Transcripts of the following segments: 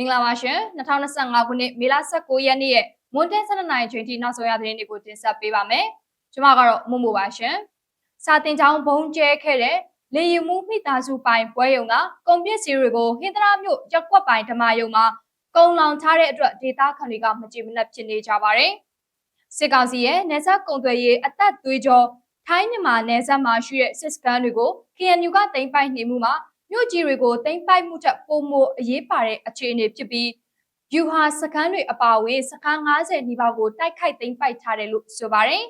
မင်္ဂလာပါရှင်2025ခုနှစ်မေလ19ရက်နေ့ရဲ့မွန်တဲ7နိုင်ချိန်ထိနောက်ဆုံးရသတင်းတွေကိုတင်ဆက်ပေးပါမယ်ကျွန်မကတော့မမို့ပါရှင်စာတင်ချောင်းဘုံကျဲခဲ့တဲ့လေယူမှုမိသားစုပိုင်ပွဲရုံကကုန်ပစ္စည်းတွေကိုဟင်္ဒရာမြို့ရက်ကွက်ပိုင်ဓမ္မယုံမှာကုံလောင်ထားတဲ့အတွက်ဒေတာခန်တွေကမကြည်မနှက်ဖြစ်နေကြပါတယ်စစ်ကောင်စီရဲ့နေဆက်ကုံသွယ်ရေးအသက်သွေးကြောထိုင်းမြန်မာနယ်စပ်မှာရှိတဲ့စစ်စခန်းတွေကို KNU ကတင်ပိုက်နေမှုမှာ မြို့ကြီးတွေကိုတင်ပိုက်မှုထက်ပိုမိုအရေးပါတဲ့အခြေအနေဖြစ်ပြီးယူဟာစခန်းတွေအပါအဝင်စခန်း90နီးပါးကိုတိုက်ခိုက်သိမ်းပိုက်ထားတယ်လို့ဆိုပါတယ်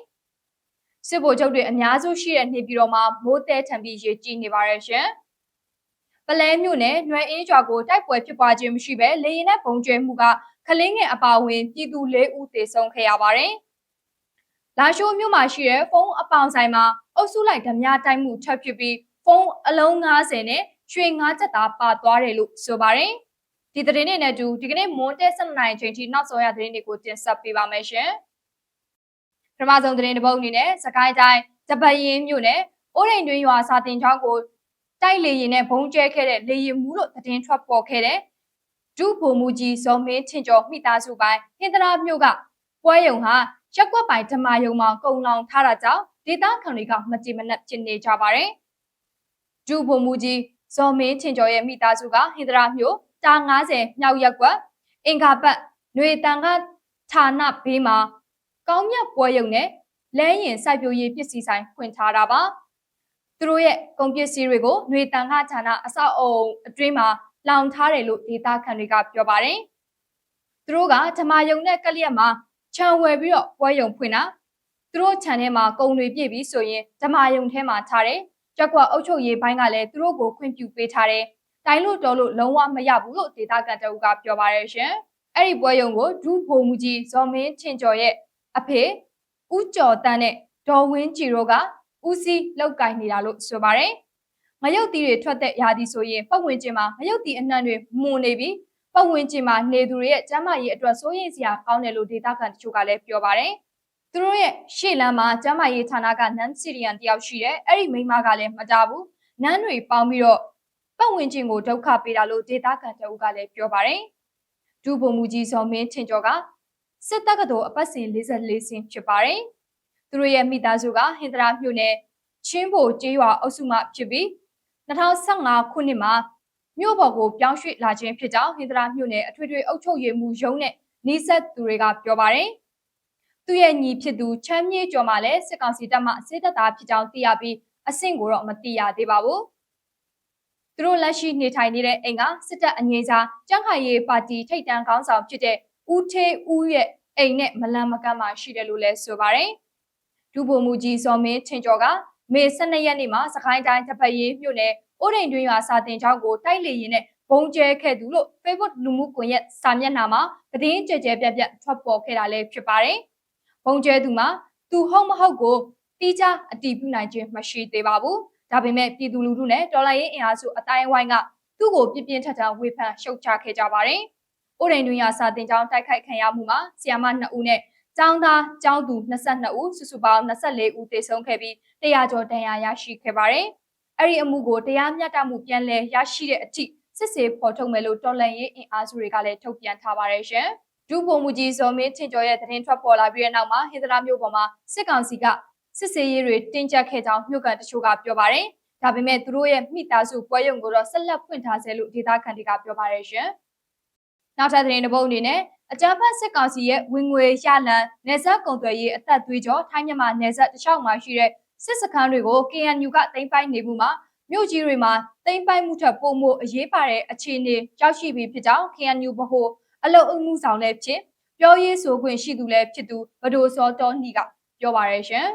။စစ်ဗိုလ်ချုပ်တွေအများစုရှိတဲ့နေပြည်တော်မှာမိုးတဲထံပြီးရေကြီးနေပါရဲ့ရှင်။ပလဲမြို့နယ်နွယ်အင်းကျွာကိုတိုက်ပွဲဖြစ်ပွားခြင်းမရှိဘဲလေရင်နဲ့ပုံကျဲမှုကကလင်းငယ်အပါအဝင်ပြည်သူ၄ဦးသေဆုံးခဲ့ရပါတယ်။လာရှိုးမြို့မှာရှိတဲ့ဖုန်းအပေါင်ဆိုင်မှာအုပ်စုလိုက်ဓမြတိုက်မှုထပ်ဖြစ်ပြီးဖုန်းအလုံး90နဲ့ ရွှေငါးချက်သားပါသွားတယ်လို့ဆိုပါတယ်။ဒီသတင်းတွေနဲ့အတူဒီကနေ့မွန်တဲ7နိုင်ချိန်ထိနောက်ဆုံးရသတင်းတွေကိုတင်ဆက်ပေးပါမယ်ရှင်။ပထမဆုံးသတင်းတစ်ပုဒ်အနေနဲ့စကိုင်းတိုင်းတပရင်မြို့နယ်အိုးရိန်တွင်ရွာစာတင်ချောင်းကိုတိုက်လေရင်နဲ့ဘုံကျဲခဲ့တဲ့လေရင်မူလို့သတင်းထွက်ပေါ်ခဲ့တဲ့ဒုဗိုလ်မှူးကြီးဇော်မင်းထင်ကျော်မိသားစုပိုင်းဟင်္ဒရာမြို့ကပွဲရုံဟာရက်ကွက်ပိုင်ဓမ္မယုံမှာကုံလောင်ထားတာကြောင့်ဒေသခံတွေကမကြည်မနှက်ဖြစ်နေကြပါတယ်။ဒုဗိုလ်မှူးကြီး ဇော်မင်းထင်ကျော်ရဲ့မိသားစုကဟင်္ဒရာမြို့တာ90မြောက်ရက်ကွက်အင်္ဂါပတ်ຫນွေတန်ကဌာနဘေးမှာကောင်းမြတ်ပွဲရုံနဲ့လဲရင်စိုက်ပျိုးရေးပစ္စည်းဆိုင်ဖွင့်ထားတာပါသူတို့ရဲ့ကုန်ပစ္စည်းတွေကိုຫນွေတန်ကဌာနအဆောက်အုံအတွင်းမှာလောင်ထားတယ်လို့ဒေတာခန်တွေကပြောပါတယ်သူတို့ကဓမ္မယုံနဲ့ကလျက်မှာခြံဝယ်ပြီးတော့ပွဲရုံဖွင့်တာသူတို့ခြံထဲမှာကုန်တွေပြည့်ပြီးဆိုရင်ဓမ္မယုံထဲမှာထားတယ် ကြက်ကွက်အုပ်ချုပ်ရေးဘိုင်းကလည်းသူတို့ကိုခွင့်ပြုပေးထားတယ်။တိုင်းလို့တော်လို့လုံးဝမရဘူးလို့ဒေတာကန်တအုပ်ကပြောပါရရှင်။အဲ့ဒီပွဲရုံကိုဒူးဖို့မူကြီးဇော်မင်းထင်ကျော်ရဲ့အဖေဦးကျော်တန်းနဲ့ဒေါ်ဝင်းကြည်တို့ကဦးစီးလောက်ကင်နေတာလို့ဆိုပါတယ်။ငရုတ်တီတွေထွက်တဲ့ရာသီဆိုရင်ပတ်ဝန်းကျင်မှာငရုတ်တီအနှံ့တွေမွန်နေပြီးပတ်ဝန်းကျင်မှာနေသူတွေရဲ့ကျန်းမာရေးအတွက်စိုးရိမ်စရာကောင်းတယ်လို့ဒေတာကန်တချို့ကလည်းပြောပါတယ်။ သူတို့ရဲ့ရှေ့လမ်းမှာကျမ်းမာရေးဌာနကနန်စီရီယန်တယောက်ရှိတယ်အဲ့ဒီမိန်းမကလည်းမတားဘူးနန်းတွေပေါင်းပြီးတော့ပတ်ဝန်းကျင်ကိုဒုက္ခပေးတာလို့ဒေတာကန်တအုပ်ကလည်းပြောပါတယ်ဒူဘုံမူကြီးစောမင်းထင်ကျော်ကစစ်တပ်ကတော်အပတ်စဉ်44စင်ဖြစ်ပါတယ်သူတို့ရဲ့မိသားစုကဟင်္ဒရာမြို့နယ်ချင်းဘိုကျေးရွာအုပ်စုမှဖြစ်ပြီး2015ခုနှစ်မှာမြို့ပေါ်ကိုပြောင်းရွှေ့လာခြင်းဖြစ်ကြောင်းဟင်္ဒရာမြို့နယ်အထွေထွေအုပ်ချုပ်ရေးမှူးရုံးနဲ့နှိဆက်သူတွေကပြောပါတယ် သူ့ရဲ့ညီဖြစ်သူချမ်းမြေကျော်မှလည်းစစ်ကောင်စီတပ်မှစစ်တပ်သားဖြစ်ကြောင်းသိရပြီးအဆင့်ကိုတော့မသိရသေးပါဘူး။သူတို့လက်ရှိနေထိုင်နေတဲ့အိမ်ကစစ်တပ်အငြိမ်းစားကြန့်ခိုင်ရေးပါတီထိပ်တန်းခေါင်းဆောင်ဖြစ်တဲ့ဦးထေးဦးရဲ့အိမ်နဲ့မလန်မကန့်မှာရှိတယ်လို့လည်းဆိုပါတယ်။ဒူဘိုမူကြီးစော်မင်းထင်ကျော်ကမေ12ရက်နေ့မှာစကိုင်းတိုင်းတပတ်ရေးမြို့နယ်အိုးဒိန်တွင်းရွာစာတင်ကျောင်းကိုတိုက်လေရင်နဲ့ဘုံကျဲခဲ့သူလို့ Facebook လူမှုကွန်ရက်စာမျက်နှာမှာသတင်းကြဲကြဲပြက်ပြက်ထွက်ပေါ်ခဲ့တာလည်းဖြစ်ပါတယ်။ ဘုံကျဲသူမှာသူဟုတ်မဟုတ်ကိုတိကျအတည်ပြုနိုင်ခြင်းမရှိသေးပါဘူး။ဒါပေမဲ့ပြည်သူလူထုနဲ့တော်လိုင်းရေးအင်အားစုအတိုင်းအဝိုင်းကသူ့ကိုပြပြင်းထန်ထန်ဝေဖန်ရှုတ်ချခဲ့ကြပါတယ်။အိုဒိန်တွင်ရစာတင်ကျောင်းတိုက်ခိုက်ခံရမှုမှာဆီယမ2ဦးနဲ့ကျောင်းသားကျောင်းသူ22ဦးစုစုပေါင်း24ဦးသေဆုံးခဲ့ပြီး100ကျော်ဒဏ်ရာရရှိခဲ့ပါတယ်။အဲ့ဒီအမှုကိုတရားမျှတမှုပြန်လည်ရရှိတဲ့အထိစစ်ဆေးဖော်ထုတ်မယ်လို့တော်လှန်ရေးအင်အားစုတွေကလည်းထုတ်ပြန်ထားပါတယ်ရှင်။ ဒုဗိုလ်မှူးကြီးဇော်မင်းထင်ကျော်ရဲ့သတင်းထွက်ပေါ်လာပြီးတဲ့နောက်မှာဟင်္ဒရာမြို့ပေါ်မှာစစ်ကောင်စီကစစ်ဆေးရေးတွေတင်းကျပ်ခဲ့ကြောင်းမြို့ကန်တချို့ကပြောပါတယ်။ဒါပေမဲ့သူတို့ရဲ့မိသားစုပွဲရုံကိုတော့ဆက်လက်ဖွင့်ထားဆဲလို့ဒေသခံတွေကပြောပါတယ်ရှင်။နောက်ထပ်သတင်းတစ်ပုဒ်အနေနဲ့အကြမ်းဖက်စစ်ကောင်စီရဲ့ဝင်ငွေရလန်နေဆက်ကုံသွယ်ရေးအသက်သွေးကြောထိုင်းမြန်မာနေဆက်တခြားမှာရှိတဲ့စစ်စခန်းတွေကို KNU ကတင်ပိုက်နေမှုမှာမြို့ကြီးတွေမှာတင်ပိုက်မှုထက်ပိုမိုအရေးပါတဲ့အခြေအနေရောက်ရှိပြီးဖြစ်ကြောင်း KNU ဗဟို အလုံအမှုဆောင်လည်းဖြစ်ပြောရေးဆိုခွင့်ရှိသူလည်းဖြစ်သူဗဒိုစောတော်နှီကပြောပါရရှင်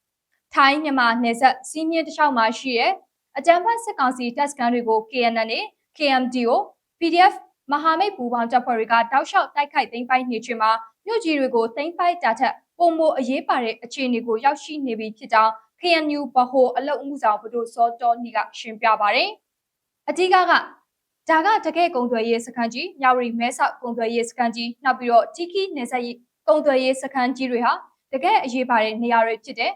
။ထိုင်းမြန်မာနယ်စပ်စီးမြင့်တစ်လျှောက်မှာရှိတဲ့အကြံဖတ်စစ်ကောင်စီတပ်စခန်းတွေကို KNN နဲ့ KMDO PDF မဟာမိတ်ပူးပေါင်းတပ်ဖွဲ့တွေကတောက်လျှောက်တိုက်ခိုက်သိမ်းပိုက်နေခြင်းမှာမြို့ကြီးတွေကိုသိမ်းပိုက်တာထက်ပုံမအရေးပါတဲ့အခြေအနေကိုရောက်ရှိနေပြီဖြစ်ကြောင်း KNU ဗဟိုအလုံမှုဆောင်ဗဒိုစောတော်နှီကရှင်းပြပါရယ်။အဓိကက ဒါကတကယ်ကုံသွယ်ရေးစခန်းကြီးညောင်ရီမဲဆောက်ကုံသွယ်ရေးစခန်းကြီးနောက်ပြီးတော့တီကီနေဆက်ရေးကုံသွယ်ရေးစခန်းကြီးတွေဟာတကယ်အရေးပါတဲ့နေရာတွေဖြစ်တယ်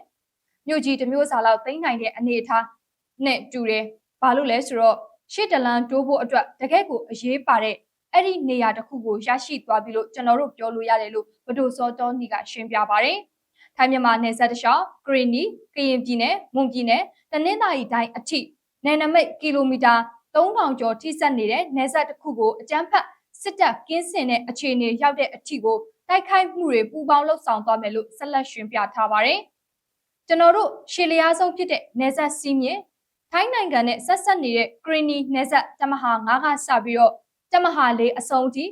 မြို့ကြီးတစ်မျိုးစာလောက်သိမ်းနိုင်တဲ့အနေအထားနဲ့တူတယ်ဘာလို့လဲဆိုတော့ရှေ့တလန်တိုးဖို့အတွက်တကယ်ကိုအရေးပါတဲ့အဲ့ဒီနေရာတစ်ခုကိုရရှိသွားပြီလို့ကျွန်တော်တို့ပြောလို့ရတယ်လို့ဗဒိုစောတောနီကရှင်းပြပါတယ်။ထိုင်းမြန်မာနယ်စပ်တလျှောက်ဂရီနီကရင်ပြည်နယ်မွန်ပြည်နယ်တနင်္သာရီတိုင်းအထိနယ်နိမိတ်ကီလိုမီတာ 3000ကျော်ထိစပ်နေတဲ့နယ်စပ်တစ်ခုကိုအကြမ်းဖက်စစ်တပ်ကင်းစင်တဲ့အခြေအနေရောက်တဲ့အထိကိုတိုက်ခိုက်မှုတွေပူးပေါင်းလှုပ်ဆောင်သွားမယ်လို့ဆက်လက်ရှင်းပြထားပါတယ်။ကျွန်တော်တို့ရှေလျားဆုံးဖြစ်တဲ့နယ်စပ်စီးမြင်ထိုင်းနိုင်ငံနဲ့ဆက်ဆက်နေတဲ့ဂရီနီနယ်စပ်တမဟာ9ကစပြီးတော့တမဟာလေးအဆုံးထိ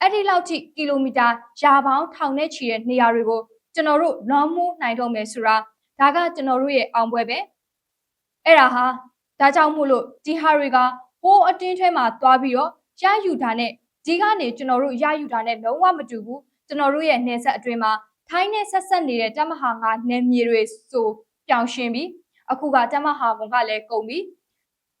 အဲ့ဒီလောက်ထိကီလိုမီတာရာပေါင်းထောင်နဲ့ချီတဲ့နေရာတွေကိုကျွန်တော်တို့လွန်မှုနိုင်တော့မယ်ဆိုတာဒါကကျွန်တော်တို့ရဲ့အောင်ပွဲပဲအဲ့ဒါဟာ ဒါကြောင့်မို့လို့ဒီဟာတွေကဟိုးအတင်းထဲမှာသွားပြီးတော့ရယူတာနဲ့ဒီကနေကျွန်တော်တို့ရယူတာနဲ့လုံးဝမတူဘူးကျွန်တော်တို့ရဲ့နေဆက်အတွင်းမှာထိုင်းနဲ့ဆက်ဆက်နေတဲ့တမဟာငါနယ်မြေတွေဆိုပြောင်းရှင်းပြီးအခုကတမဟာဘုံကလည်းကုန်ပြီ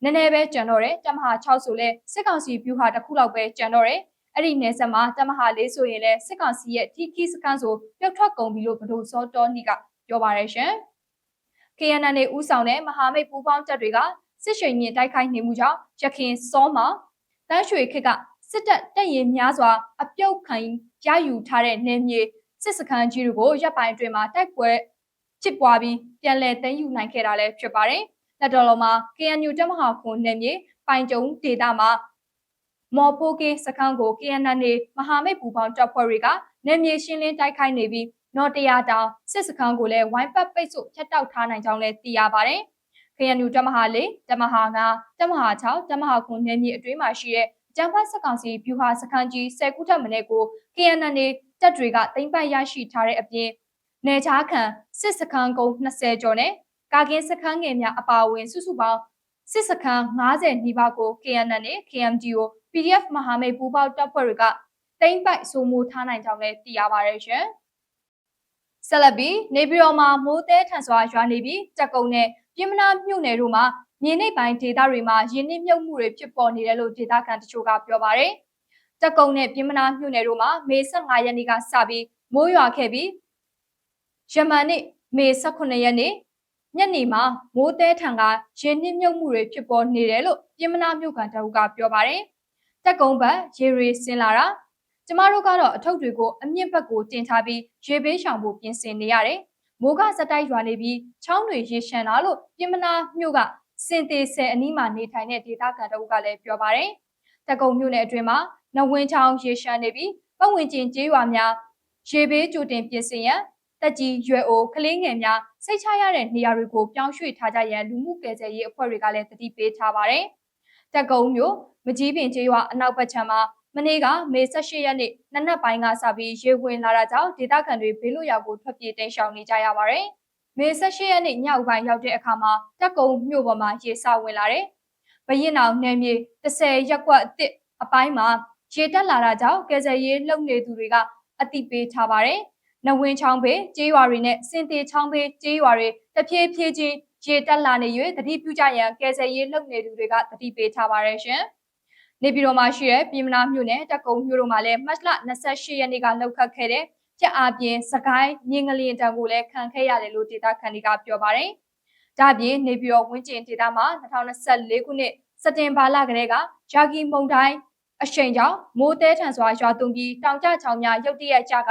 နည်းနည်းပဲကျန်တော့တယ်တမဟာ6ဆိုလဲစစ်ကောင်စီဗျူဟာတစ်ခုလောက်ပဲကျန်တော့တယ်အဲ့ဒီနယ်ဆက်မှာတမဟာလေးဆိုရင်လဲစစ်ကောင်စီရဲ့ထိခိစကန်ဆိုပြုတ်ထွက်ကုန်ပြီလို့ဘဒိုစောတော်နီကပြောပါရရှင် KNN နဲ့ဦးဆောင်တဲ့မဟာမိတ်ပူးပေါင်းတပ်တွေက စစ်ရွှေမြင့်တိုက်ခိုက်နေမှုကြောင့်ရခင်စောမှာတန်းရွှေခစ်ကစစ်တပ်တပ်ရင်များစွာအပြုတ်ခံရယူထားတဲ့နေမြေစစ်စခန်းကြီးတွေကိုရပ်ပိုင်းအတွင်းမှာတိုက်ပွဲဖြစ်ပွားပြီးပြန်လည်သိမ်းယူနိုင်ခဲ့တာလည်းဖြစ်ပါတယ်။လက်တော်လုံးမှာ KNU တပ်မဟာခွန်နယ်မြေပိုင်ကျုံဒေသမှာမော်ဖိုကေစခန်းကို KNN နေမဟာမိတ်ပူပေါင်းတပ်ဖွဲ့တွေကနယ်မြေရှင်းလင်းတိုက်ခိုက်နေပြီးနော်တရာတောင်စစ်စခန်းကိုလည်းဝိုင်းပတ်ပိတ်ဆို့ဖျက်တောက်ထားနိုင်ကြောင်းလည်းသိရပါတယ်။ KNU တပ်မဟာ၄တပ်မဟာ9တပ်မဟာ6တပ်မဟာ9နယ်မြေအတွင်းမှာရှိတဲ့ကျန်းဖတ်စကောင်စီဗျူဟာစခန်းကြီး10ခုထက်မနည်းကို KNN နေတပ်တွေကတင်ပတ်ရရှိထားတဲ့အပြင်နယ်ခြားခံစစ်စခန်းကုန်း20ကျော်နဲ့ကာကင်းစခန်းငယ်များအပါအဝင်စုစုပေါင်းစစ်စခန်း90နီးပါးကို KNN နဲ့ KMGO PDF မဟာမိတ်ပူးပေါင်းတပ်ဖွဲ့တွေကတင်ပိုက်စိုးမိုးထားနိုင်ကြောင်းလည်းသိရပါတယ်ရှင်။ဆက်လက်ပြီးနေပြည်တော်မှာမိုးတဲထန်စွာရွာနေပြီးတက်ကုံနဲ့ ပြည်မနာမြို့နယ်တို့မှာမြေနိမ့်ပိုင်းဒေသတွေမှာရင်းနှီးမြုပ်မှုတွေဖြစ်ပေါ်နေတယ်လို့ဒေသခံတချို့ကပြောပါတယ်။တက်ကုံနဲ့ပြည်မနာမြို့နယ်တို့မှာမေ15ရက်နေ့ကစပြီးမိုးရွာခဲ့ပြီးယမန်နေ့မေ18ရက်နေ့ညနေမှာမိုးတဲထံကရင်းနှီးမြုပ်မှုတွေဖြစ်ပေါ်နေတယ်လို့ပြည်မနာမြို့ကန်တအုပ်ကပြောပါတယ်။တက်ကုံဘက်ရေရီဆင်းလာတာကျမတို့ကတော့အထုပ်တွေကိုအမြင့်ဘက်ကိုတင်ထားပြီးရေဘေးရှောင်ဖို့ပြင်ဆင်နေရတယ်။ မိုးကစတိုက်ရွာနေပြီးချောင်းတွေရေရှမ်းလာလို့ပြင်မနာမြို့ကစင်သေးဆယ်အနီးမှာနေထိုင်တဲ့ဒေသခံတအုပ်ကလည်းပြောပါတယ်။တကုံမြို့နယ်အတွင်းမှာနဝင်းချောင်းရေရှမ်းနေပြီးပတ်ဝန်းကျင်ကျေးရွာများရေဘေးကြိုတင်ပြင်ဆင်ရန်တက်ကြီးရွယ်အိုကလေးငယ်များစိတ်ချရတဲ့နေရာတွေကိုပြောင်းရွှေ့ထားကြရန်လူမှုကယ်ဆယ်ရေးအဖွဲ့တွေကလည်းတတိပေးထားပါတယ်။တက်ကုံမြို့မကြီးပင်ကျေးရွာအနောက်ဘက်ခြမ်းမှာ မနေ့ကမေ18ရက်နေ့နနက်ပိုင်းကစပြီးရေဝင်လာတာကြောင့်ဒေသခံတွေဘေးလွတ်ရာကိုထွက်ပြေးတိမ်းရှောင်နေကြရပါတယ်။မေ18ရက်နေ့ညဦးပိုင်းရောက်တဲ့အခါမှာတက်ကုံမြို့ပေါ်မှာရေစဝင်လာတယ်။ဘရင်အောင်နယ်မြေ30ရက်ကွက်အစ်စ်အပိုင်းမှာရေတက်လာတာကြောင့်ကယ်ဆယ်ရေးလုပ်နေသူတွေကအတိပေးထားပါတယ်။နဝင်းချောင်းဘေးကျေးရွာတွေနဲ့စင်တေချောင်းဘေးကျေးရွာတွေတဖြည်းဖြည်းချင်းရေတက်လာနေ၍တတိပြုကြရန်ကယ်ဆယ်ရေးလုပ်နေသူတွေကတတိပေးထားပါတယ်ရှင်။ နေပြည်တော်မှာရှိတဲ့ပြည်မနာမြို့နယ်တက်ကုံမြို့တို့မှာလည်းမတ်လ28ရက်နေ့ကလှုပ်ခတ်ခဲ့တဲ့ပြက်အားပြင်းစကိုင်းမြင်းကလေးတံကိုလည်းခံခဲ့ရတယ်လို့ဒေတာခန်တွေကပြောပါတယ်။ဒါပြင်နေပြည်တော်ဝင်းကျင်ဒေတာမှာ2024ခုနှစ်စက်တင်ဘာလကတည်းကယာဂီမုံတိုင်းအရှိန်ကြောင့်မိုးတဲထန်စွာရွာသွန်းပြီးတောင်ကျချောင်းများရုတ်တရက်ကြက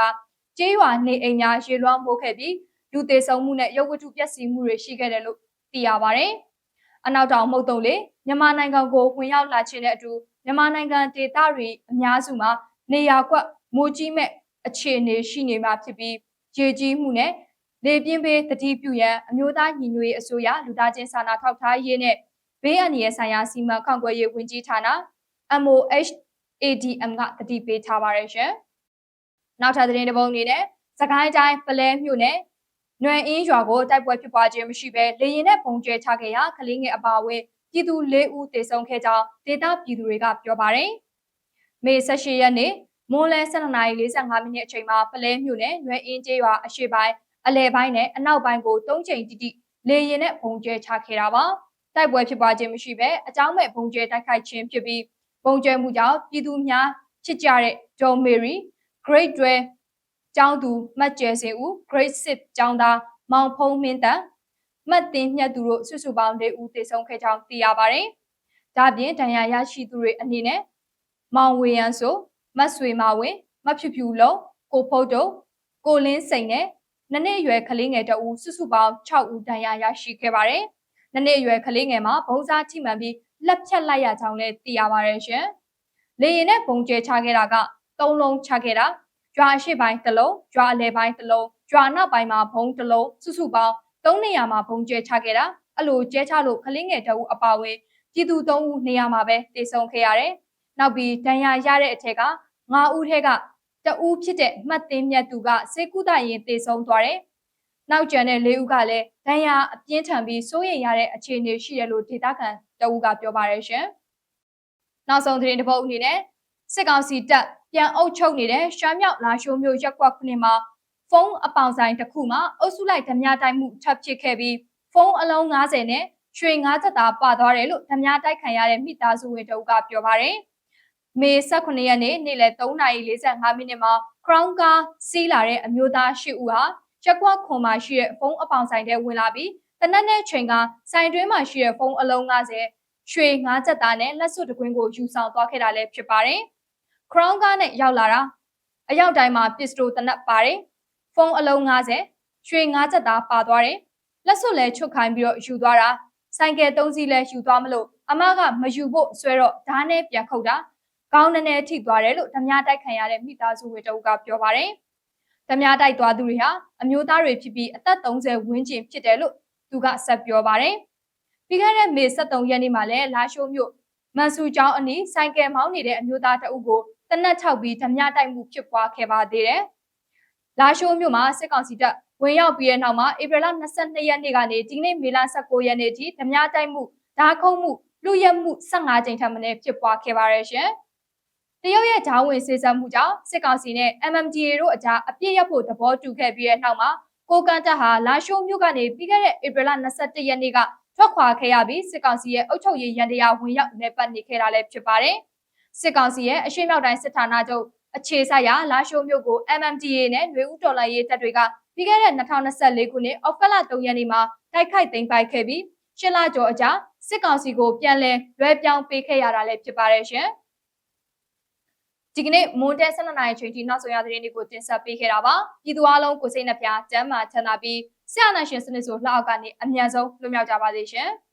ကျေးရွာနေအိမ်များရေလွှမ်းမိုးခဲ့ပြီးလူသေးဆုံးမှုနဲ့ရုပ်ဝတ္ထုပျက်စီးမှုတွေရှိခဲ့တယ်လို့သိရပါတယ်။အနောက်တောင်မုတ်တုံလေမြန်မာနိုင်ငံကိုဝင်ရောက်လာခြင်းတဲ့အတူ မြန်မာနိုင်ငံဒေသတွေအများစုမှာနေရာကွက်မိုးကြီးမဲ့အခြေအနေရှိနေမှာဖြစ်ပြီးရေကြီးမှုနဲ့လေပြင်းပေးတတိပြုရန်အမျိုးသားညီညွတ်ရေးအစိုးရလူသားချင်းစာနာထောက်ထားရေးနဲ့ဘေးအန္တရာယ်ဆိုင်ရာစီမံခန့်ခွဲရေးဝန်ကြီးဌာန MOHADM ကတတိပေးထားပါရရှင်။နောက်ထပ်သတင်းတစ်ပုဒ်အနေနဲ့စကိုင်းတိုင်းပလဲမြို့နယ်နွယ်အင်းရွာကိုတိုက်ပွဲဖြစ်ပွားခြင်းမရှိဘဲလေရင်နဲ့ပုံကျဲချခဲ့ရာကလေးငယ်အပါအဝင် ပြည်သူ၄ဦးသေဆုံးခဲ့ကြောင်းဒေသပြည်သူတွေကပြောပါတယ်။မေ18ရက်နေ့မွန်လဲ12:45မိနစ်အချိန်မှာပလဲမြို့နယ်ရွယ်အင်းကျေးရွာအရှိပိုင်းအလဲပိုင်းနဲ့အနောက်ပိုင်းကို၃ချိန်တိတိလေရင်နဲ့ဘုံကျဲချခဲ့တာပါ။တိုက်ပွဲဖြစ်ပွားခြင်းမရှိဘဲအကြောင်းမဲ့ဘုံကျဲတိုက်ခိုက်ခြင်းဖြစ်ပြီးဘုံကျဲမှုကြောင့်ပြည်သူများချစ်ကြတဲ့ဒေါ်မေရီ Great 12ကျောင်းသူမတ်ကျဲစင်ဦး Great 6ကျောင်းသားမောင်ဖုံးမင်းတန် မှတ်တင်မြတ်သူတို့စုစုပေါင်း၄ဦးသေဆုံးခဲ့ကြောင်းသိရပါတယ်။ဒါပြင်ဒဏ်ရာရရှိသူတွေအနေနဲ့မောင်ဝေယံဆိုမတ်ဆွေမာဝင်းမဖြူဖြူလုံးကိုဖုတ်တုံကိုလင်းစိန်နဲ့နစ်နှစ်အရွယ်ကလေးငယ်တအူစုစုပေါင်း6ဦးဒဏ်ရာရရှိခဲ့ပါတယ်။နစ်နှစ်အရွယ်ကလေးငယ်မှာဘုံစားထိမှန်ပြီးလက်ဖြတ်လိုက်ရကြောင်းလည်းသိရပါတယ်ရှင်။လေရင်နဲ့ဘုံကျဲချခဲ့တာက3လုံးချခဲ့တာရွာရှိပိုင်းတစ်လုံးရွာအလယ်ပိုင်းတစ်လုံးရွာနောက်ပိုင်းမှာဘုံတစ်လုံးစုစုပေါင်း 3နေရာမှာဘုံကျဲချခဲ့တာအဲ့လိုကျဲချလို့ကလေးငယ်တအူအပါဝင်ပြည်သူ3ဦးနေရာမှာပဲတည်ဆုံခဲ့ရတယ်။နောက်ပြီးဒဏ်ရာရတဲ့အထက်က9ဦးထက်ကတဦးဖြစ်တဲ့မှတ်သိမ်းမြတ်သူကစေကုသရင်တည်ဆုံသွားတယ်။နောက်ကျန်တဲ့၄ဦးကလည်းဒဏ်ရာအပြင်းထန်ပြီးစိုးရိမ်ရတဲ့အခြေအနေရှိတယ်လို့ဒေသခံတဦးကပြောပါတယ်ရှင်။နောက်ဆုံးသတင်းတစ်ပုဒ်အနေနဲ့စစ်ကောင်စီတပ်ပြန်အုပ်ချုပ်နေတဲ့ရှမ်းမြောက်လာရှိုးမြို့ရက်ကွက်ခုနှစ်မှာ ဖုန်းအပေါင်ဆိုင်တစ်ခုမှာအုပ်စုလိုက်ဓမြတိုက်မှုထပ်ဖြစ်ခဲ့ပြီးဖုန်းအလုံး90နဲ့ရွှေ9သက်သားပါသွားတယ်လို့ဓမြတိုက်ခံရတဲ့မိသားစုဝင်တဦးကပြောပါတယ်။မေ18ရက်နေ့နေ့လယ်3:45မိနစ်မှာ Crown Car စီးလာတဲ့အမျိုးသား၈ဦးဟာရက်ကွက်ခွန်မှာရှိတဲ့ဖုန်းအပေါင်ဆိုင်ထဲဝင်လာပြီးတနက်နဲ့ချိန်ကဆိုင်တွင်းမှာရှိတဲ့ဖုန်းအလုံး90ရွှေ9ချက်သားနဲ့လက်စွပ်တကွင်းကိုယူဆောင်သွားခဲ့တာလည်းဖြစ်ပါတယ်။ Crown Car နဲ့ရောက်လာတာအရောက်တိုင်းမှာပစ္စတိုတနက်ပါတယ်။ ဖုန်းအလုံး90ရွှေ9ချက်သားပါသွားတယ်။လက်စွပ်လည်းချွတ်ခိုင်းပြီးတော့ယူသွားတာဆိုင်ကယ်၃စီးလည်းယူသွားမလို့အမကမယူဖို့ဆွဲတော့ဓာတ်နဲ့ပြန်ခုတ်တာကောင်းနည်းနည်းထိသွားတယ်လို့ဓမြတိုက်ခံရတဲ့မိသားစုဝင်တအုပ်ကပြောပါတယ်။ဓမြတိုက်သွားသူတွေဟာအမျိုးသားတွေဖြစ်ပြီးအသက်30ဝန်းကျင်ဖြစ်တယ်လို့သူကဆက်ပြောပါတယ်။ပြီးခဲ့တဲ့မေ23ရက်နေ့မှာလည်းလာရှိုးမြို့မန်ဆူကျောင်းအနီးဆိုင်ကယ်မောင်းနေတဲ့အမျိုးသားတအုပ်ကိုတနက်ထောက်ပြီးဓမြတိုက်မှုဖြစ်ပွားခဲ့ပါသေးတယ်။ လာရှိုးမြို့မှာစစ်ကောင်စီတပ်ဝင်ရောက်ပြီးတဲ့နောက်မှာဧပြီလ22ရက်နေ့ကနေဒီနေ့မေလ19ရက်နေ့ထိဓမြတိုက်မှုဓာခုံးမှုလူရက်မှု15ကြိမ်ထပ်မံဖြစ်ပွားခဲ့ပါရရှင်။တရုတ်ရဲ့ဂျာဝင်စေစပ်မှုကြောင့်စစ်ကောင်စီနဲ့ MMDA တို့အကြားအပြစ်ရဖို့သဘောတူခဲ့ပြီးတဲ့နောက်မှာကိုကန်တက်ဟာလာရှိုးမြို့ကနေပြီးခဲ့တဲ့ဧပြီလ22ရက်နေ့ကထွက်ခွာခဲ့ရပြီးစစ်ကောင်စီရဲ့အုပ်ချုပ်ရေးရန်တရားဝင်ရောက်နေပတ်နေခဲ့တာလည်းဖြစ်ပါတယ်။စစ်ကောင်စီရဲ့အရှိမြောက်တိုင်းစစ်ဌာနချုပ် အခြေဆိုင်ရာလာရှိုးမြို့ကို MMDA နဲ့ຫນွေဦးတော်လှန်ရေးတပ်တွေကပြီးခဲ့တဲ့2024ခုနှစ်အောက်ဖက်လ3ရက်နေ့မှာတိုက်ခိုက်သိမ်းပိုက်ခဲ့ပြီးရှစ်လကျော်အကြာစစ်ကောင်စီကိုပြန်လည်လွှဲပြောင်းပေးခဲ့ရတာလည်းဖြစ်ပါတယ်ရှင်။ဒီကနေ့မွန်တဲ12နာရီချိန်ထိနောက်ဆုံးရသတင်းတွေကိုတင်ဆက်ပေးခဲ့တာပါ။ပြည်သူအလုံးကိုစိတ်နှပြကျန်းမာချမ်းသာပြီးဆရာနာရှင်စနစ်ဆိုလှောက်ကနေအမြန်ဆုံးလွတ်မြောက်ကြပါစေရှင်။